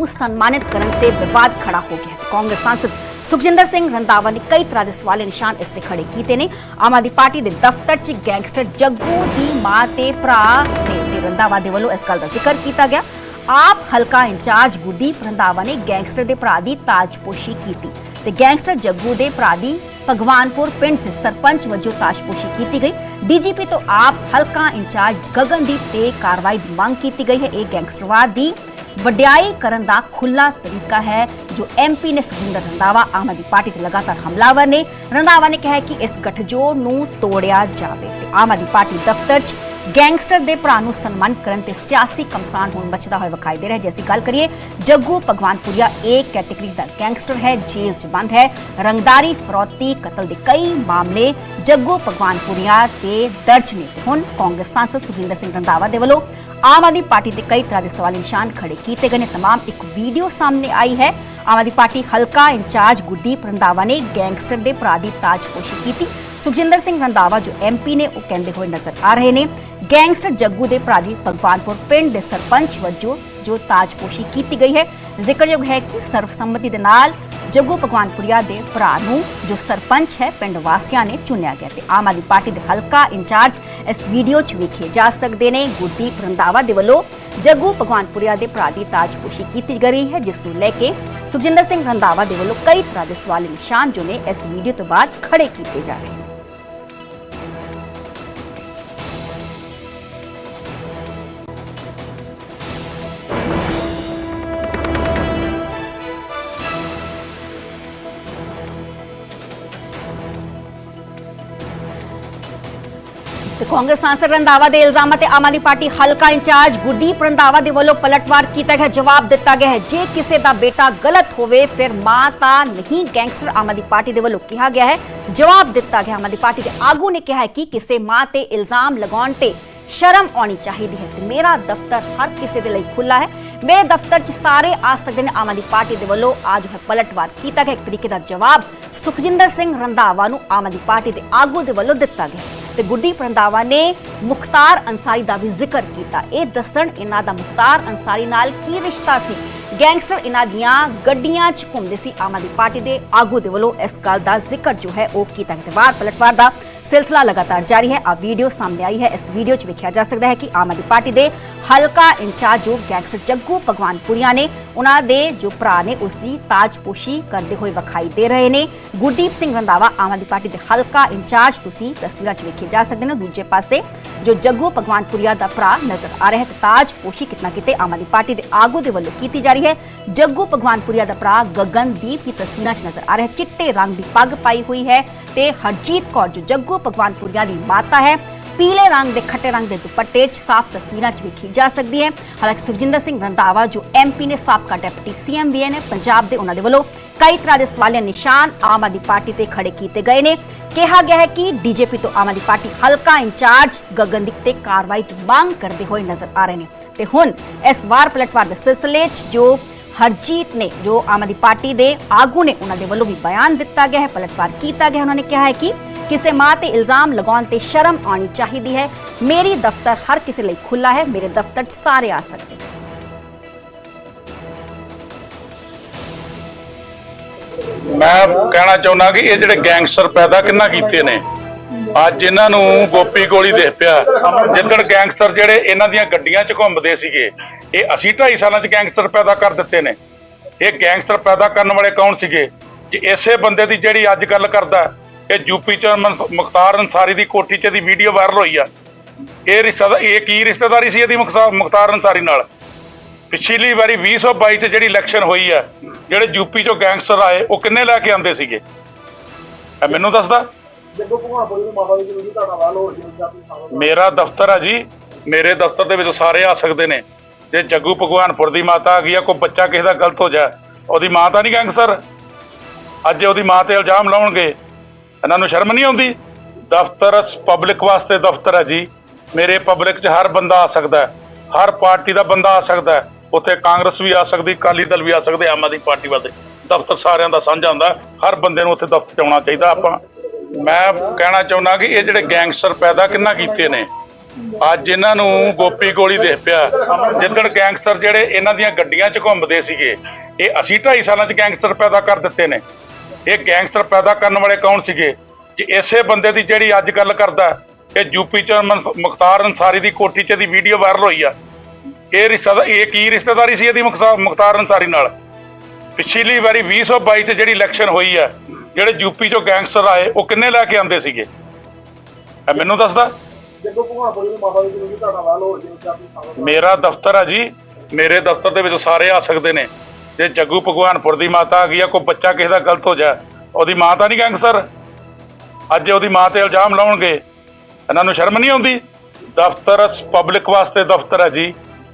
ਨੂੰ ਸਨਮਾਨਿਤ ਕਰਨ ਤੇ ਵਿਵਾਦ ਖੜਾ ਹੋ ਗਿਆ ਹੈ ਕਾਂਗਰਸ ਸਾਂਸਦ ਸੁਖਜਿੰਦਰ ਸਿੰਘ ਰੰਧਾਵਾ ਨੇ ਕਈ ਤਰ੍ਹਾਂ ਦੇ ਸਵਾਲੇ ਨਿਸ਼ਾਨ ਇਸ ਤੇ ਖੜੇ ਕੀਤੇ ਨੇ ਆਮ ਆਦਮੀ ਪਾਰਟੀ ਦੇ ਦਫ਼ਤਰ 'ਚ ਗੈਂਗਸਟਰ ਜੱਗੂ ਦੀ ਮਾਂ ਤੇ ਭਰਾ ਨੇ ਤੇ ਰੰਧਾਵਾ ਦੇ ਵੱਲੋਂ ਇਸ ਗੱਲ ਦਾ ਜ਼ਿਕਰ ਕੀਤਾ ਗਿਆ ਆਪ ਹਲਕਾ ਇੰਚਾਰਜ ਗੁਰਦੀਪ ਰੰਧਾਵਾ ਨੇ ਗੈਂਗਸਟਰ ਦੇ ਭਰਾ ਦੀ ਤਾਜਪੋਸ਼ੀ ਕੀਤੀ ਤੇ ਗੈਂਗਸਟਰ ਜੱਗੂ ਦੇ ਭਰਾ ਦੀ ਭਗਵਾਨਪੁਰ ਪਿੰਡ 'ਚ ਸਰਪੰਚ ਵਜੋਂ ਤਾਜਪੋਸ਼ੀ ਕੀਤੀ ਗਈ ਡੀਜੀਪੀ ਤੋਂ ਆਪ ਹਲਕਾ ਇੰਚਾਰਜ ਗਗਨਦੀਪ ਤੇ ਕਾਰਵਾਈ ਦੀ ਮੰਗ ਕੀਤੀ ਗਈ ਹੈ ਇਹ ਗੈਂਗਸਟਰਵਾਦ ਦੀ ਵਡਿਆਈ ਕਰਨ ਦਾ ਖੁੱਲਾ ਤਰੀਕਾ ਹੈ, ਜੋ ਐਮਪੀ ਨੇ ਸੁਖਿੰਦਰ ਰੰਧਾਵਾ ਆਮ ਆਦਮੀ ਪਾਰਟੀ ਤੇ ਲਗਾਤਾਰ ਹਮਲਾਵਰ ਨੇ। ਰੰਧਾਵਾ ਨੇ ਕਿਹਾ ਕਿ ਇਸ ਗੱਠਜੋੜ ਨੂੰ ਤੋੜਿਆ ਜਾਵੇ ਤੇ ਆਮ ਆਦਮੀ ਪਾਰਟੀ ਦਫ਼ਤਰ 'ਚ ਗੈਂਗਸਟਰ ਦੇ ਭਰਾ ਨੂੰ ਸਨਮਾਨ ਕਰਨ ਤੇ ਸਿਆਸੀ ਕਮਸਾਨ ਹੁਣ ਮਚਦਾ ਹੋਇਆ ਵਿਖਾਈ ਦੇ ਰਿਹਾ ਜੈਸੀ ਗੱਲ ਕਰੀਏ ਜੱਗੂ ਭਗਵਾਨਪੁਰੀਆ ਇੱਕ ਕੈਟੇਗਰੀ ਦਾ ਗੈਂਗਸਟਰ ਹੈ, ਜੇਲ੍ਹ 'ਚ ਬੰਦ ਹੈ। ਰੰਗਦਾਰੀ ਫਰੋਤੀ ਕਤਲ ਦੇ ਕਈ ਮਾਮਲੇ ਜੱਗੂ ਭਗਵਾਨਪੁਰੀਆ ਤੇ ਦਰਜ ਨੇ। ਹੁਣ ਕਾਂਗਰਸ ਸਾਂਸਦ ਸੁਖਿੰਦਰ ਸਿੰਘ ਰੰਧਾਵਾ ਦੇ ਵੱਲੋਂ ਆਮ ਆਦਮੀ ਪਾਰਟੀ ਤੇ ਕਈ ਤਰ੍ਹਾਂ ਦੇ ਸਵਾਲ ਨਿਸ਼ਾਨ ਖੜੇ ਕੀਤੇ ਗਏ ਨੇ तमाम ਇੱਕ ਵੀਡੀਓ ਸਾਹਮਣੇ ਆਈ ਹੈ ਆਮ ਆਦਮੀ ਪਾਰਟੀ ਹਲਕਾ ਇੰਚਾਰਜ ਗੁਰਦੀਪ ਰੰਧਾਵਾ ਨੇ ਗੈਂਗਸਟਰ ਦੇ ਭਰਾ ਦੀ ਤਾਜਪੋਸ਼ੀ ਕੀਤੀ ਸੁਖਜਿੰਦਰ ਸਿੰਘ ਰੰਧਾਵਾ ਜੋ ਐਮਪੀ ਨੇ ਉਹ ਕਹਿੰਦੇ ਹੋਏ ਨਜ਼ਰ ਆ ਰਹੇ ਨੇ ਗੈਂਗਸਟਰ ਜੱਗੂ ਦੇ ਭਰਾ ਦੀ ਭਗਵਾਨਪੁਰ ਪਿੰਡ ਦੇ ਸਰਪੰਚ ਵਜੋਂ ਜੋ ਤਾਜਪੋਸ਼ੀ ਕੀਤੀ ਗਈ ਹੈ ਜ਼ਿਕਰਯੋਗ ਹੈ ਕਿ ਸਰਵਸੰਮਤੀ ਦੇ ਨਾਲ ਜੱਗੂ ਭਗਵਾਨਪੁਰੀਆ ਦੇ ਭਰਾ ਨੂੰ, ਜੋ ਸਰਪੰਚ ਹੈ ਪਿੰਡ ਵਾਸੀਆਂ ਨੇ ਚੁਣਿਆ ਗਿਆ ਤੇ ਆਮ ਆਦਮੀ ਪਾਰਟੀ ਦੇ ਹਲਕਾ ਇੰਚਾਰਜ ਇਸ ਵੀਡੀਓ 'ਚ ਵੇਖੇ ਜਾ ਸਕਦੇ ਨੇ। ਗੁਰਦੀਪ ਰੰਧਾਵਾ ਦੇ ਵੱਲੋਂ ਜੱਗੂ ਭਗਵਾਨਪੁਰੀਆ ਦੇ ਭਰਾ ਦੀ ਤਾਜਪੋਸ਼ੀ ਕੀਤੀ ਗਈ ਹੈ, ਜਿਸ ਨੂੰ ਲੈ ਕੇ ਸੁਖਜਿੰਦਰ ਸਿੰਘ ਰੰਧਾਵਾ ਦੇ ਵੱਲੋਂ ਕਈ ਤਰ੍ਹਾਂ ਦੇ ਸਵਾਲ ਨਿਸ਼ਾਨ ਜੋ ਨੇ ਇਸ ਵੀਡੀਓ ਤੋਂ ਬਾਅਦ ਖੜੇ ਕੀਤੇ ਜਾ ਰਹੇ ਨੇ। ਤੇ ਕਾਂਗਰਸ ਸਾਂਸਦ ਰੰਧਾਵਾ ਦੇ ਇਲਜ਼ਾਮਾਂ ਤੇ ਆਮ ਆਦਮੀ ਪਾਰਟੀ ਹਲਕਾ ਇੰਚਾਰਜ ਗੁਰਦੀਪ ਰੰਧਾਵਾ ਦੇ ਵੱਲੋਂ ਪਲਟਵਾਰ ਕੀਤਾ ਗਿਆ ਜਵਾਬ ਦਿੱਤਾ ਗਿਆ ਹੈ ਜੇ ਕਿਸੇ ਦਾ ਬੇਟਾ ਗਲਤ ਹੋਵੇ ਫਿਰ ਮਾਂ ਤਾਂ ਨਹੀਂ ਗੈਂਗਸਟਰ ਆਮ ਆਦਮੀ ਪਾਰਟੀ ਦੇ ਵੱਲੋਂ ਕਿਹਾ ਗਿਆ ਹੈ ਜਵਾਬ ਦਿੱਤਾ ਗਿਆ ਆਮ ਆਦਮੀ ਪਾਰਟੀ ਦੇ ਆਗੂ ਨੇ ਕਿਹਾ ਹੈ ਕਿ ਕਿਸੇ ਮਾਂ ਤੇ ਇਲਜ਼ਾਮ ਲਗਾਉਣ ਤੇ ਸ਼ਰਮ ਆਉਣੀ ਚਾਹੀਦੀ ਹੈ ਤੇ ਮੇਰਾ ਦਫ਼ਤਰ ਹਰ ਕਿਸੇ ਦੇ ਲਈ ਖੁੱਲਾ ਹੈ ਮੇਰੇ ਦਫ਼ਤਰ 'ਚ ਸਾਰੇ ਆ ਸਕਦੇ ਨੇ ਆਮ ਆਦਮੀ ਪਾਰਟੀ ਦੇ ਵੱਲੋਂ ਅੱਜ ਹੈ ਪਲਟਵਾਰ ਕੀਤਾ ਗਿਆ ਇੱਕ ਤਰੀਕੇ ਦਾ ਜਵਾਬ ਸੁਖਜਿੰਦਰ ਸਿੰਘ ਰੰਧਾਵਾ ਨੂੰ ਆਮ ਆਦਮੀ ਪਾਰਟੀ ਦੇ ਆਗੂ ਦੇ ਵੱਲੋਂ ਦਿੱਤਾ ਗਿਆ ਤੇ ਗੁੱਡੀ ਰੰਧਾਵਾ ਨੇ ਮੁਖਤਾਰ ਅੰਸਾਰੀ ਦਾ ਵੀ ਜ਼ਿਕਰ ਕੀਤਾ। ਇਹ ਦੱਸਣ ਇਹਨਾਂ ਦਾ ਮੁਖਤਾਰ ਅੰਸਾਰੀ ਨਾਲ ਕੀ ਰਿਸ਼ਤਾ ਸੀ? ਗੈਂਗਸਟਰ ਇਹਨਾਂ ਦੀਆਂ ਗੱਡੀਆਂ 'ਚ ਘੁੰਮਦੇ ਸੀ। ਆਮ ਆਦਮੀ ਪਾਰਟੀ ਦੇ ਆਗੂ ਦੇ ਵੱਲੋਂ ਇਸ ਗੱਲ ਦਾ ਜ਼ਿਕਰ ਜੋ ਹੈ ਉਹ ਕੀਤਾ ਗਿਆ। ਵਾਰ ਪਲਟਵਾਰ ਦਾ ਸਿਲਸਿਲਾ ਲਗਾਤਾਰ ਜਾਰੀ ਹੈ। ਆ ਵੀਡੀਓ ਸਾਹਮਣੇ ਆਈ ਹੈ। ਇਸ ਵੀਡੀਓ 'ਚ ਵੇਖਿਆ ਜਾ ਸਕਦਾ ਹੈ ਕਿ ਆਮ ਆਦਮੀ ਪਾਰਟੀ ਦੇ ਹਲਕਾ ਇੰਚਾਰਜ ਜੋ ਗੈਂਗਸਟਰ ਜੱਗੂ ਭਗਵਾਨਪੁਰੀਆ ਨੇ ਉਹਨਾਂ ਦੇ ਜੋ ਭਰਾ ਨੇ ਉਸ ਦੀ ਤਾਜਪੋਸ਼ੀ ਕਰਦੇ ਹੋਏ ਵਿਖਾਈ ਦੇ ਰਹੇ ਨੇ। ਗੁਰਦੀਪ ਸਿੰਘ ਰੰਧਾਵਾ, ਆਮ ਆਦਮੀ ਪਾਰਟੀ ਦੇ ਹਲਕਾ ਇੰਚਾਰਜ, ਤੁਸੀਂ ਤਸਵੀਰਾਂ 'ਚ ਵੇਖੇ ਜਾ ਸਕਦੇ ਨੇ। ਦੂਜੇ ਪਾਸੇ ਜੋ ਜੱਗੂ ਭਗਵਾਨਪੁਰੀਆ ਦਾ ਭਰਾ ਨਜ਼ਰ ਆ ਰਿਹਾ ਹੈ, ਤੇ ਤਾਜਪੋਸ਼ੀ ਕਿਤਨਾ ਕਿਤੇ ਆਮ ਆਦਮੀ ਪਾਰਟੀ ਦੇ ਆਗੂ ਦੇ ਵੱਲੋਂ ਕੀਤੀ ਜਾ ਰਹੀ ਹੈ। ਜੱਗੂ ਭਗਵਾਨਪੁਰੀਆ ਦਾ ਭਰਾ ਗਗਨਦੀਪ ਦੀ ਤਸਵੀਰਾਂ 'ਚ ਨਜ਼ਰ ਆ ਰਿਹਾ ਹੈ। ਚਿੱਟੇ ਰੰਗ ਦੀ ਪੱਗ ਪਾਈ ਹੋਈ ਹੈ, ਤੇ ਹਰਜੀਤ ਕੌਰ, ਜੋ ਜੱਗੂ ਭਗਵਾਨਪੁਰੀਆ ਦੀ ਮਾਤਾ ਹੈ ਪੀਲੇ ਰੰਗ ਦੇ, ਖੱਟੇ ਰੰਗ ਦੇ ਦੁਪੱਟੇ 'ਚ ਸਾਫ਼ ਤਸਵੀਰਾਂ 'ਚ ਵੇਖੀ ਜਾ ਸਕਦੀ ਹੈ। ਹਾਲਾਂਕਿ ਸੁਖਜਿੰਦਰ ਸਿੰਘ ਰੰਧਾਵਾ, ਜੋ ਐਮਪੀ ਨੇ ਸਾਬਕਾ ਡਿਪਟੀ ਸੀਐਮ ਵੀ ਨੇ ਪੰਜਾਬ ਦੇ ਉਹਨਾਂ ਦੇ ਵੱਲੋਂ ਕਈ ਤਰ੍ਹਾਂ ਦੇ ਸਵਾਲੀਆ ਨਿਸ਼ਾਨ ਆਮ ਆਦਮੀ ਪਾਰਟੀ ਤੇ ਖੜੇ ਕੀਤੇ ਗਏ ਨੇ। ਕਿਹਾ ਗਿਆ ਹੈ ਕਿ ਡੀਜੀਪੀ ਤੋਂ ਆਮ ਆਦਮੀ ਪਾਰਟੀ ਹਲਕਾ ਇੰਚਾਰਜ ਗਗਨਦੀਪ ਤੇ ਕਾਰਵਾਈ ਦੀ ਮੰਗ ਕਰਦੇ ਹੋਏ ਨਜ਼ਰ ਆ ਰਹੇ ਨੇ। ਤੇ ਹੁਣ ਇਸ ਵਾਰ ਪਲਟਵਾਰ ਦੇ ਸਿਲਸਿਲੇ 'ਚ ਜੋ ਹਰਜੀਤ ਨੇ, ਜੋ ਆਮ ਆਦਮੀ ਪਾਰਟੀ ਦੇ ਆਗੂ ਨੇ, ਉਹਨਾਂ ਦੇ ਵੱਲੋਂ ਵੀ ਬਿਆਨ ਦਿੱਤਾ ਗਿਆ ਹੈ, ਪਲਟਵਾਰ ਕੀਤਾ ਗਿਆ ਉਹਨਾਂ ਨੇ ਕਿਹਾ ਹੈ ਕਿ ਕਿਸੇ ਮਾਂ ਤੇ ਇਲਜ਼ਾਮ ਲਗਾਉਣ ਤੇ ਸ਼ਰਮ ਆਉਣੀ ਚਾਹੀਦੀ ਹੈ। ਮੇਰੀ ਦਫ਼ਤਰ ਹਰ ਕਿਸੇ ਲਈ ਖੁੱਲਾ ਹੈ। ਮੇਰੇ ਦਫ਼ਤਰ 'ਚ ਸਾਰੇ ਆ ਸਕਦੇ। ਨੇ ਮੈਂ ਕਹਿਣਾ ਚਾਹੁੰਦਾ ਕਿ ਇਹ ਜਿਹੜੇ ਗੈਂਗਸਟਰ ਪੈਦਾ ਕਿੰਨਾ ਕੀਤੇ ਨੇ? ਅੱਜ ਇਹਨਾਂ ਨੂੰ ਗੋਪੀ ਗੋਲੀ ਦੇ ਪਿਆ ਜਿੱਦਣ ਗੈਂਗਸਟਰ ਜਿਹੜੇ ਇਹਨਾਂ ਦੀਆਂ ਗੱਡੀਆਂ 'ਚ ਘੁੰਮਦੇ ਸੀਗੇ, ਇਹ ਅਸੀਂ 2.5 ਸਾਲਾਂ 'ਚ ਗੈਂਗਸਟਰ ਪੈਦਾ ਕਰ ਦਿੱਤੇ ਨੇ। ਇਹ ਗੈਂਗਸਟਰ ਪੈਦਾ ਕਰਨ ਵਾਲੇ ਕੌਣ ਸੀਗੇ? ਕਿ ਇਸੇ ਬੰਦੇ ਦੀ ਜਿਹੜੀ ਅੱਜ ਗੱਲ ਕਰਦਾ ਇਹ ਯੂਪੀ 'ਚ ਮੁਖਤਾਰ ਅੰਸਾਰੀ ਦੀ ਕੋਠੀ 'ਚ ਦੀ ਵੀਡੀਓ ਵਾਇਰਲ ਹੋਈ ਆ। ਇਹ ਰਿਸ਼ਤਾ ਇਹ ਕੀ ਰਿਸ਼ਤੇਦਾਰੀ ਸੀ ਇਹਦੀ ਮੁਖਤਾਰ ਮੁਖਤਾਰ ਅੰਸਾਰੀ ਨਾਲ? ਪਿਛਲੀ ਵਾਰੀ 2022 ਚ ਜਿਹੜੀ ਇਲੈਕਸ਼ਨ ਹੋਈ ਹੈ ਜਿਹੜੇ ਯੂਪੀ ਚੋਂ ਗੈਂਗਸਟਰ ਆਏ ਉਹ ਕਿੰਨੇ ਲੈ ਕੇ ਆਂਦੇ ਸੀਗੇ? ਇਹ ਮੈਨੂੰ ਦੱਸਦਾ। ਮੇਰਾ ਦਫ਼ਤਰ ਆ ਜੀ ਮੇਰੇ ਦਫ਼ਤਰ ਦੇ ਵਿੱਚ ਸਾਰੇ ਆ ਸਕਦੇ ਨੇ। ਜੇ ਜੱਗੂ ਭਗਵਾਨਪੁਰ ਦੀ ਮਾਤਾ ਆ ਗਈ ਆ ਕੋਈ ਬੱਚਾ ਕਿਸੇ ਦਾ ਗਲਤ ਹੋ ਜਾ ਉਹਦੀ ਮਾਂ ਤਾਂ ਨਹੀਂ ਗੈਂਗਸਟਰ ਅੱਜ ਉਹਦੀ ਮਾਂ ਤੇ ਇਲਜ਼ਾਮ ਲਾਉਣਗੇ। ਇਹਨਾਂ ਨੂੰ ਸ਼ਰਮ ਨਹੀਂ ਆਉਂਦੀ? ਦਫ਼ਤਰ ਪਬਲਿਕ ਵਾਸਤੇ ਦਫ਼ਤਰ ਹੈ ਜੀ। ਮੇਰੇ ਪਬਲਿਕ 'ਚ ਹਰ ਬੰਦਾ ਆ ਸਕਦਾ ਹੈ। ਹਰ ਪਾਰਟੀ ਦਾ ਬੰਦਾ ਆ ਸਕਦਾ ਹੈ। ਉੱਥੇ ਕਾਂਗਰਸ ਵੀ ਆ ਸਕਦੀ, ਅਕਾਲੀ ਦਲ ਵੀ ਆ ਸਕਦੇ, ਆਮ ਆਦਮੀ ਪਾਰਟੀ ਵਾਲੇ ਦਫ਼ਤਰ ਸਾਰਿਆਂ ਦਾ ਸਾਂਝਾ ਹੁੰਦਾ ਹਰ ਬੰਦੇ ਨੂੰ ਉੱਥੇ ਦਫ਼ਤਰ 'ਚ ਆਉਣਾ ਚਾਹੀਦਾ ਆਪਾਂ। ਮੈਂ ਕਹਿਣਾ ਚਾਹੁੰਦਾ ਕਿ ਇਹ ਜਿਹੜੇ ਗੈਂਗਸਟਰ ਪੈਦਾ ਕਿੰਨਾ ਕੀਤੇ ਨੇ? ਅੱਜ ਇਹਨਾਂ ਨੂੰ ਗੋਪੀ ਗੋਲੀ ਦੇ ਪਿਆ। ਜਿੱਦਣ ਗੈਂਗਸਟਰ ਜਿਹੜੇ ਇਹਨਾਂ ਦੀਆਂ ਗੱਡੀਆਂ 'ਚ ਘੁੰਮਦੇ ਸੀਗੇ, ਇਹ ਅਸੀਂ 2.5 ਸਾਲਾਂ 'ਚ ਗੈਂਗਸਟਰ ਪੈਦਾ ਕਰ ਦਿੱਤੇ ਨੇ। ਇਹ ਗੈਂਗਸਟਰ ਪੈਦਾ ਕਰਨ ਵਾਲੇ ਕੌਣ ਸੀਗੇ? ਕਿ ਇਸੇ ਬੰਦੇ ਦੀ ਜਿਹੜੀ ਅੱਜ ਗੱਲ ਕਰਦਾ ਇਹ ਯੂਪੀ 'ਚ ਮੁਖਤਾਰ ਅਨਸਾਰੀ ਦੀ ਕੋਠੀ 'ਚ ਦੀ ਵੀਡੀਓ ਵਾਇਰਲ ਹੋਈ ਆ। ਇਹ ਰਿਸ਼ਤਾ ਇਹ ਕੀ ਰਿਸ਼ਤੇਦਾਰੀ ਸੀ ਇਹਦੀ ਮੁਖਤਾ- ਮੁਖਤਾਰ ਅਨਸਾਰੀ ਨਾਲ? ਪਿਛਲੀ ਵਾਰੀ 2022 ਚ ਜਿਹੜੀ ਇਲੈਕਸ਼ਨ ਹੋਈ ਆ ਜਿਹੜੇ ਯੂਪੀ ਚੋਂ ਗੈਂਗਸਟਰ ਆਏ ਉਹ ਕਿੰਨੇ ਲੈ ਕੇ ਆਂਦੇ ਸੀਗੇ? ਇਹ ਮੈਨੂੰ ਦੱਸਦਾ। ਮੇਰਾ ਦਫ਼ਤਰ ਆ ਜੀ। ਮੇਰੇ ਦਫ਼ਤਰ ਦੇ ਵਿੱਚ ਸਾਰੇ ਆ ਸਕਦੇ ਨੇ। ਜੇ ਜੱਗੂ ਭਗਵਾਨਪੁਰ ਦੀ ਮਾਤਾ ਆ ਗਈ ਆ, ਕੋਈ ਬੱਚਾ ਕਿਸੇ ਦਾ ਗਲਤ ਹੋ ਜਾ ਉਹਦੀ ਮਾਂ ਤਾਂ ਨਹੀਂ ਗੈਂਗਸਟਰ। ਅੱਜ ਉਹਦੀ ਮਾਂ ਤੇ ਇਲਜ਼ਾਮ ਲਾਉਣਗੇ। ਇਹਨਾਂ ਨੂੰ ਸ਼ਰਮ ਨਹੀਂ ਆਉਂਦੀ? ਦਫ਼ਤਰ ਪਬਲਿਕ ਵਾਸਤੇ ਦਫ਼ਤਰ ਹੈ ਜੀ।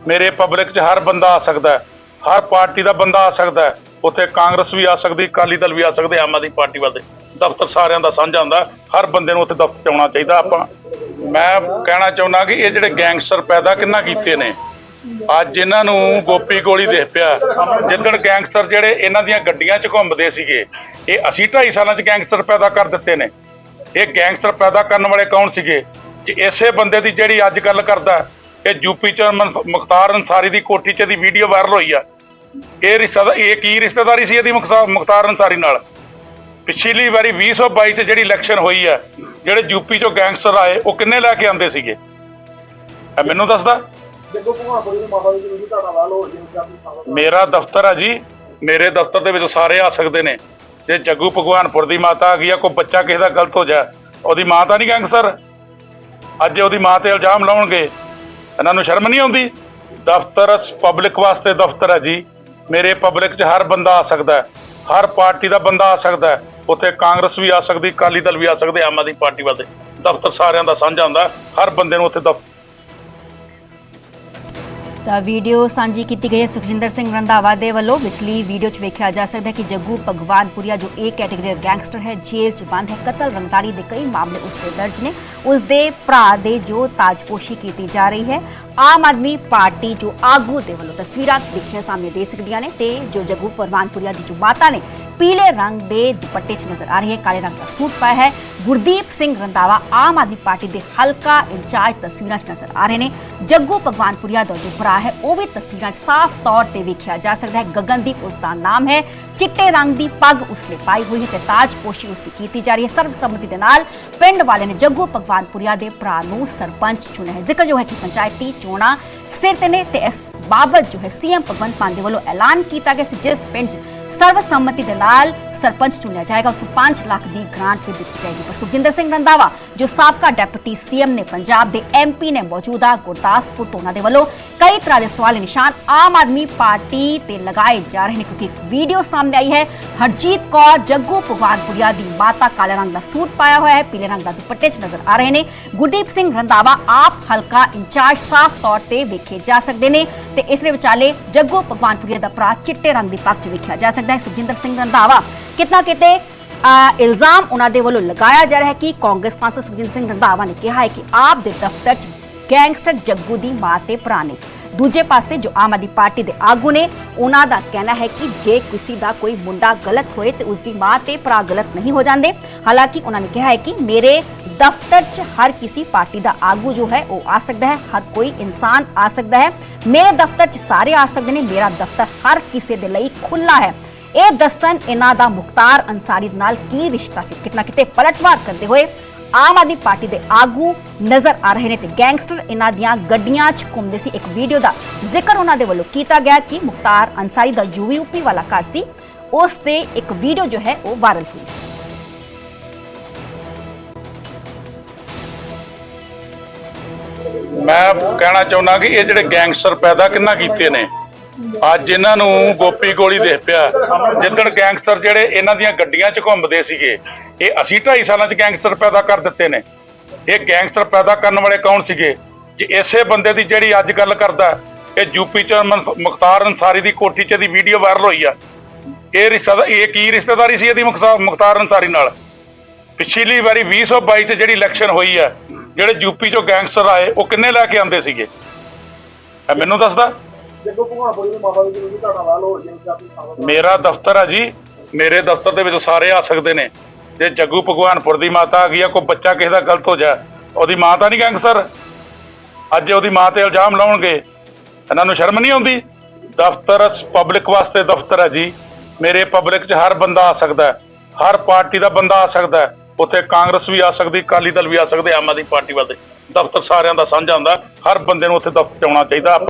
ਮੇਰੇ ਪਬਲਿਕ 'ਚ ਹਰ ਬੰਦਾ ਆ ਸਕਦਾ ਹਰ ਪਾਰਟੀ ਦਾ ਬੰਦਾ ਆ ਸਕਦਾ ਉੱਥੇ ਕਾਂਗਰਸ ਵੀ ਆ ਸਕਦੀ, ਅਕਾਲੀ ਦਲ ਵੀ ਆ ਸਕਦੇ, ਆਮ ਆਦਮੀ ਪਾਰਟੀ ਵਾਲੇ ਦਫ਼ਤਰ ਸਾਰਿਆਂ ਦਾ ਸਾਂਝਾ ਹੁੰਦਾ ਹਰ ਬੰਦੇ ਨੂੰ ਉੱਥੇ ਦਫ਼ਤਰ ਆਉਣਾ ਚਾਹੀਦਾ ਆਪਾਂ। ਮੈਂ ਕਹਿਣਾ ਚਾਹੁੰਦਾ ਕਿ ਇਹ ਜਿਹੜੇ ਗੈਂਗਸਟਰ ਪੈਦਾ ਕਿੰਨਾ ਕੀਤੇ ਨੇ ਅੱਜ ਇਹਨਾਂ ਨੂੰ ਗੋਪੀ ਗੋਲੀ ਦੇ ਪਿਆ। ਜਿੱਦਣ ਗੈਂਗਸਟਰ ਜਿਹੜੇ ਇਹਨਾਂ ਦੀਆਂ ਗੱਡੀਆਂ 'ਚ ਘੁੰਮਦੇ ਸੀਗੇ, ਇਹ ਅਸੀਂ 2.5 ਸਾਲਾਂ 'ਚ ਗੈਂਗਸਟਰ ਪੈਦਾ ਕਰ ਦਿੱਤੇ ਨੇ। ਇਹ ਗੈਂਗਸਟਰ ਪੈਦਾ ਕਰਨ ਵਾਲੇ ਕੌਣ ਸੀਗੇ? ਕਿ ਇਸੇ ਬੰਦੇ ਦੀ ਜਿਹੜੀ ਅੱਜ ਗੱਲ ਕਰਦਾ, ਇਹ ਯੂਪੀ 'ਚ ਮੁਖਤਾਰ ਅਨਸਾਰੀ ਦੀ ਕੋਠੀ 'ਚ ਦੀ ਵੀਡੀਓ ਵਾਇਰਲ ਹੋਈ ਆ। ਇਹ ਰਿਸ਼ਤਾ ਇਹ ਕੀ ਰਿਸ਼ਤੇਦਾਰੀ ਸੀ ਇਹਦੀ ਮੁਖਤਾ- ਮੁਖਤਾਰ ਅਨਸਾਰੀ ਨਾਲ? ਪਿਛਲੀ ਵਾਰੀ 2022 ਚ ਜਿਹੜੀ ਇਲੈਕਸ਼ਨ ਹੋਈ ਆ, ਜਿਹੜੇ ਯੂਪੀ ਚੋਂ ਗੈਂਗਸਟਰ ਆਏ, ਉਹ ਕਿੰਨੇ ਲੈ ਕੇ ਆਂਦੇ ਸੀਗੇ? ਇਹ ਮੈਨੂੰ ਦੱਸਦਾ। ਜਦੋਂ ਭਗਵਾਨਪੁਰ ਦੀ ਮਾਤਾ ਦੀ ਜਿਹੜੀ ਤੁਹਾਡਾ ਵਾਲ ਹੋ ਜੇ ਮੇਰਾ ਦਫ਼ਤਰ ਆ ਜੀ, ਮੇਰੇ ਦਫ਼ਤਰ ਦੇ ਵਿੱਚ ਸਾਰੇ ਆ ਸਕਦੇ ਨੇ। ਜੇ ਜੱਗੂ ਭਗਵਾਨਪੁਰ ਦੀ ਮਾਤਾ ਆ ਗਈ ਆ, ਕੋਈ ਬੱਚਾ ਕਿਸੇ ਦਾ ਗਲਤ ਹੋ ਜਾ ਉਹਦੀ ਮਾਂ ਤਾਂ ਨਹੀਂ ਗੈਂਗਸਟਰ? ਅੱਜ ਉਹਦੀ ਮਾਂ ਤੇ ਇਲਜ਼ਾਮ ਲਾਉਣਗੇ। ਇਹਨਾਂ ਨੂੰ ਸ਼ਰਮ ਨਹੀਂ ਆਉਂਦੀ? ਦਫ਼ਤਰ ਪਬਲਿਕ ਵਾਸਤੇ ਦਫ਼ਤਰ ਹੈ ਜੀ। ਮੇਰੇ ਪਬਲਿਕ 'ਚ ਹਰ ਬੰਦਾ ਆ ਸਕਦਾ ਹਰ ਪਾਰਟੀ ਦਾ ਬੰਦਾ ਆ ਸਕਦਾ ਉੱਥੇ ਕਾਂਗਰਸ ਵੀ ਆ ਸਕਦੀ, ਅਕਾਲੀ ਦਲ ਵੀ ਆ ਸਕਦੇ, ਆਮ ਆਦਮੀ ਪਾਰਟੀ ਵਾਲੇ। ਦਫ਼ਤਰ ਸਾਰਿਆਂ ਦਾ ਸਾਂਝਾ ਹੁੰਦਾ ਹਰ ਬੰਦੇ ਨੂੰ ਉੱਥੇ ਦਫ਼ਤਰ ਤਾਂ ਵੀਡੀਓ ਸਾਂਝੀ ਕੀਤੀ ਗਈ ਹੈ। ਸੁਖਜਿੰਦਰ ਸਿੰਘ ਰੰਧਾਵਾ ਦੇ ਵੱਲੋਂ ਪਿਛਲੀ ਵੀਡੀਓ 'ਚ ਵੇਖਿਆ ਜਾ ਸਕਦਾ ਹੈ ਕਿ ਜੱਗੂ ਭਗਵਾਨਪੁਰੀਆ, ਜੋ ਏ ਕੈਟਾਗਰੀ ਗੈਂਗਸਟਰ ਹੈ, ਜੇਲ੍ਹ 'ਚ ਬੰਦ ਹੈ। ਕਤਲ ਰੰਗਦਾਰੀ ਦੇ ਕਈ ਮਾਮਲੇ ਉਸ ਤੇ ਦਰਜ ਨੇ। ਉਸ ਦੇ ਭਰਾ ਦੇ ਜੋ ਤਾਜਪੋਸ਼ੀ ਕੀਤੀ ਜਾ ਰਹੀ ਹੈ। ਆਮ ਆਦਮੀ ਪਾਰਟੀ ਜੋ ਆਗੂ ਦੇ ਵੱਲੋਂ ਤਸਵੀਰਾਂ ਦੇਖੀਆਂ ਸਾਹਮਣੇ ਦੇ ਸਕਦੀਆਂ ਨੇ ਤੇ ਜੋ ਜੱਗੂ ਭਗਵਾਨਪੁਰੀਆ ਦੀ ਜੋ ਮਾਤਾ ਨੇ ਪੀਲੇ ਰੰਗ ਦੇ ਦੁਪੱਟੇ 'ਚ ਨਜ਼ਰ ਆ ਰਹੀ ਹੈ ਕਾਲੇ ਰੰਗ ਦਾ ਸੂਟ ਪਾਇਆ ਹੈ ਗੁਰਦੀਪ ਸਿੰਘ ਰੰਧਾਵਾ ਆਮ ਆਦਮੀ ਪਾਰਟੀ ਦੇ ਹਲਕਾ ਇੰਚਾਰਜ ਤਸਵੀਰਾਂ 'ਚ ਨਜ਼ਰ ਆ ਰਹੇ ਨੇ ਜੱਗੂ ਭਗਵਾਨਪੁਰੀਆ ਦਾ ਜੋ ਭਰਾ ਹੈ ਉਹ ਵੀ ਤਸਵੀਰਾਂ 'ਚ ਸਾਫ਼ ਤੌਰ ਤੇ ਵੇਖਿਆ ਜਾ ਸਕਦਾ ਹੈ ਗਗਨਦੀਪ ਉਸ ਦਾ ਨਾਮ ਹੈ ਚਿੱਟੇ ਰੰਗ ਦੀ ਪੱਗ ਉਸਨੇ ਪਾਈ ਹੋਈ ਹੈ ਤੇ ਤਾਜਪੋਸ਼ੀ ਉਸ ਦੀ ਕੀਤੀ ਜਾ ਰਹੀ ਹੈ ਸਰਬਸੰਮਤੀ ਦੇ ਨਾਲ ਪਿੰਡ ਵਾਲੇ ਨੇ ਜੱਗੂ ਭਗਵਾਨਪੁਰੀਆ ਦੇ ਭਰਾ ਨੂੰ ਸਰਪੰਚ ਚੁਣਿਆ ਹੈ ਜ਼ਿਕਰ ਜੋ ਹੈ ਕਿ ਪੰਚਾਇਤੀ ਚੋਣਾਂ ਸਿਰ ਤੇ ਨੇ ਤੇ ਇਸ ਬਾਬਤ ਜੋ ਹੈ ਸੀਐਮ ਭਗਵੰਤ ਮਾਨ ਦੇ ਵੱਲੋਂ ਐਲਾਨ ਕੀਤਾ ਗਿਆ ਸੀ ਜਿਸ ਪਿੰਡ ਸਰਵਸੰਮਤੀ ਦੇ ਨਾਲ ਸਰਪੰਚ ਚੁਣਿਆ ਜਾਏਗਾ ਉਸ ਨੂੰ 5 ਲੱਖ ਦੀ ਗ੍ਰਾਂਟ ਵੀ ਦਿੱਤੀ ਜਾਏਗੀ। ਪਰ ਸੁਖਜਿੰਦਰ ਸਿੰਘ ਰੰਧਾਵਾ, ਜੋ ਸਾਬਕਾ ਡਿਪਟੀ ਸੀਐਮ ਨੇ ਪੰਜਾਬ ਦੇ ਐਮਪੀ ਨੇ ਮੌਜੂਦਾ ਗੁਰਦਾਸਪੁਰ ਤੋਂ ਉਹਨਾਂ ਦੇ ਵੱਲੋਂ ਕਈ ਤਰ੍ਹਾਂ ਦੇ ਸਵਾਲ ਨਿਸ਼ਾਨ ਆਮ ਆਦਮੀ ਪਾਰਟੀ ਤੇ ਲਗਾਏ ਜਾ ਰਹੇ ਨੇ, ਕਿਉਂਕਿ ਇੱਕ ਵੀਡੀਓ ਸਾਹਮਣੇ ਆਈ ਹੈ, ਹਰਜੀਤ ਕੌਰ ਜੱਗੂ ਭਗਵਾਨਪੁਰੀਆ ਦੀ ਮਾਤਾ ਕਾਲੇ ਰੰਗ ਦਾ ਸੂਟ ਪਾਇਆ ਹੋਇਆ ਹੈ, ਪੀਲੇ ਰੰਗ ਦਾ ਦੁਪੱਟੇ 'ਚ ਨਜ਼ਰ ਆ ਰਹੇ ਨੇ। ਗੁਰਦੀਪ ਸਿੰਘ ਰੰਧਾਵਾ ਆਪ ਹਲਕਾ ਇੰਚਾਰਜ ਸਾਫ਼ ਤੌਰ ਤੇ ਵੇਖੇ ਜਾ ਸਕਦੇ ਨੇ ਤੇ ਇਸ ਦੇ ਵਿਚਾਲੇ ਜੱਗੂ ਭਗਵਾਨਪੁਰੀਆ ਦਾ ਭਰਾ ਚਿੱਟੇ ਰੰਗ ਦੀ ਪੱਗ 'ਚ ਵੇਖਿਆ ਜਾ ਸਕਦਾ ਹੈ ਸੁਖਜਿੰਦਰ ਸਿੰਘ ਰੰਧਾਵਾ ਕਿਤਨਾ ਕਿਤੇ ਅ, ਇਲਜ਼ਾਮ ਉਹਨਾਂ ਦੇ ਵੱਲੋਂ ਲਗਾਇਆ ਜਾ ਰਿਹਾ ਹੈ ਕਿ ਕਾਂਗਰਸ ਸਾਂਸਦ ਸੁਖਜਿੰਦਰ ਸਿੰਘ ਰੰਧਾਵਾ ਨੇ ਕਿਹਾ ਹੈ ਕਿ ਆਪ ਦੇ ਦਫ਼ਤਰ 'ਚ ਗੈਂਗਸਟਰ ਜੱਗੂ ਦੀ ਮਾਂ ਤੇ ਭਰਾ ਨੇ ਦੂਜੇ ਪਾਸੇ ਜੋ ਆਮ ਆਦਮੀ ਪਾਰਟੀ ਦੇ ਆਗੂ ਨੇ ਉਹਨਾਂ ਦਾ ਕਹਿਣਾ ਹੈ ਕਿ ਜੇ ਕਿਸੇ ਦਾ ਕੋਈ ਮੁੰਡਾ ਗਲਤ ਹੋਏ ਤੇ ਉਸ ਦੀ ਮਾਂ ਤੇ ਭਰਾ ਗਲਤ ਨਹੀਂ ਹੋ ਜਾਂਦੇ ਹਾਲਾਂਕਿ ਉਹਨਾਂ ਨੇ ਕਿਹਾ ਹੈ ਕਿ ਮੇਰੇ ਦਫ਼ਤਰ 'ਚ ਹਰ ਕਿਸੇ ਪਾਰਟੀ ਦਾ ਆਗੂ ਜੋ ਹੈ ਉਹ ਆ ਸਕਦਾ ਹੈ ਹਰ ਕੋਈ ਇਨਸਾਨ ਆ ਸਕਦਾ ਹੈ ਮੇਰੇ ਦਫ਼ਤਰ 'ਚ ਸਾਰੇ ਆ ਸਕਦੇ ਨੇ ਮੇਰਾ ਦਫ਼ਤਰ ਹਰ ਕਿਸੇ ਦੇ ਲਈ ਖੁੱਲਾ ਹੈ ਇਹ ਦੱਸਣ ਇਹਨਾਂ ਦਾ ਮੁਖਤਾਰ ਅਨਸਾਰੀ ਦੇ ਨਾਲ ਕੀ ਰਿਸ਼ਤਾ ਸੀ? ਕਿਤਨਾ ਕਿਤੇ ਪਲਟਵਾਰ ਕਰਦੇ ਹੋਏ ਆਮ ਆਦਮੀ ਪਾਰਟੀ ਦੇ ਆਗੂ ਨਜ਼ਰ ਆ ਰਹੇ ਨੇ ਤੇ ਗੈਂਗਸਟਰ ਇਹਨਾਂ ਦੀਆਂ ਗੱਡੀਆਂ 'ਚ ਘੁੰਮਦੇ ਸੀ। ਇੱਕ ਵੀਡੀਓ ਦਾ ਜ਼ਿਕਰ ਉਹਨਾਂ ਦੇ ਵੱਲੋਂ ਕੀਤਾ ਗਿਆ ਕਿ ਮੁਖਤਾਰ ਅਨਸਾਰੀ ਦਾ ਯੂਪੀ ਵਾਲਾ ਘਰ ਸੀ। ਉਸ ਤੇ ਇੱਕ ਵੀਡੀਓ ਜੋ ਹੈ ਉਹ ਵਾਇਰਲ ਹੋਈ ਸੀ। ਮੈਂ ਕਹਿਣਾ ਚਾਹੁੰਦਾ ਕਿ ਇਹ ਜਿਹੜੇ ਗੈਂਗਸਟਰ ਪੈਦਾ ਕਿੰਨਾ ਕੀਤੇ ਨੇ? ਅੱਜ ਇਹਨਾਂ ਨੂੰ ਗੋਪੀ ਗੋਲੀ ਦੇ ਪਿਆ। ਜਿੱਦਣ ਗੈਂਗਸਟਰ ਜਿਹੜੇ ਇਹਨਾਂ ਦੀਆਂ ਗੱਡੀਆਂ 'ਚ ਘੁੰਮਦੇ ਸੀਗੇ, ਇਹ ਅਸੀਂ 2.5 ਸਾਲਾਂ 'ਚ ਗੈਂਗਸਟਰ ਪੈਦਾ ਕਰ ਦਿੱਤੇ ਨੇ। ਇਹ ਗੈਂਗਸਟਰ ਪੈਦਾ ਕਰਨ ਵਾਲੇ ਕੌਣ ਸੀਗੇ? ਕਿ ਇਸੇ ਬੰਦੇ ਦੀ ਜਿਹੜੀ ਅੱਜ ਗੱਲ ਕਰਦਾ, ਇਹ ਯੂਪੀ 'ਚ ਮੁਖਤਾਰ ਅਨਸਾਰੀ ਦੀ ਕੋਠੀ 'ਚ ਦੀ ਵੀਡੀਓ ਵਾਇਰਲ ਹੋਈ ਆ। ਇਹ ਰਿਸ਼ਤਾ ਇਹ ਕੀ ਰਿਸ਼ਤੇਦਾਰੀ ਸੀ ਇਹਦੀ ਮੁਖਤਾ- ਮੁਖਤਾਰ ਅਨਸਾਰੀ ਨਾਲ? ਪਿਛਲੀ ਵਾਰੀ 2022 ਚ ਜਿਹੜੀ ਇਲੈਕਸ਼ਨ ਹੋਈ ਆ, ਜਿਹੜੇ ਯੂਪੀ ਚੋਂ ਗੈਂਗਸਟਰ ਆਏ, ਉਹ ਕਿੰਨੇ ਲੈ ਕੇ ਆਂਦੇ ਸੀਗੇ? ਇਹ ਮੈਨੂੰ ਦੱਸਦਾ। ਭਗਵਾਨਪੁਰ ਦੀ ਤੁਹਾਡਾ ਵਾਲ ਜੇ ਮੇਰਾ ਦਫ਼ਤਰ ਆ ਜੀ ਮੇਰੇ ਦਫ਼ਤਰ ਦੇ ਵਿੱਚ ਸਾਰੇ ਆ ਸਕਦੇ ਨੇ। ਜੇ ਜੱਗੂ ਭਗਵਾਨਪੁਰ ਦੀ ਮਾਤਾ ਆ ਗਈ ਆ ਕੋਈ ਬੱਚਾ ਕਿਸੇ ਦਾ ਗਲਤ ਹੋ ਜਾ ਉਹਦੀ ਮਾਂ ਤਾਂ ਨਹੀਂ ਗੈਂਗਸਟਰ। ਅੱਜ ਉਹਦੀ ਮਾਂ ਤੇ ਇਲਜ਼ਾਮ ਲਾਉਣਗੇ। ਇਹਨਾਂ ਨੂੰ ਸ਼ਰਮ ਨਹੀਂ ਆਉਂਦੀ? ਦਫ਼ਤਰ ਪਬਲਿਕ ਵਾਸਤੇ ਦਫ਼ਤਰ ਹੈ ਜੀ। ਮੇਰੇ ਪਬਲਿਕ 'ਚ ਹਰ ਬੰਦਾ ਆ ਸਕਦਾ ਹਰ ਪਾਰਟੀ ਦਾ ਬੰਦਾ ਆ ਸਕਦਾ ਉੱਥੇ ਕਾਂਗਰਸ ਵੀ ਆ ਸਕਦੀ ਅਕਾਲੀ ਦਲ ਵੀ ਆ ਸਕਦੇ ਆਮ ਆਦਮੀ ਪਾਰਟੀ ਵਾਲੇ ਦਫ਼ਤਰ ਸਾਰਿਆਂ ਦਾ ਸਾਂਝਾ ਹੁੰਦਾ। ਹਰ ਬੰਦੇ ਨੂੰ ਉੱਥੇ ਦਫ਼ਤਰ 'ਚ ਆਉਣਾ ਚਾਹੀਦਾ।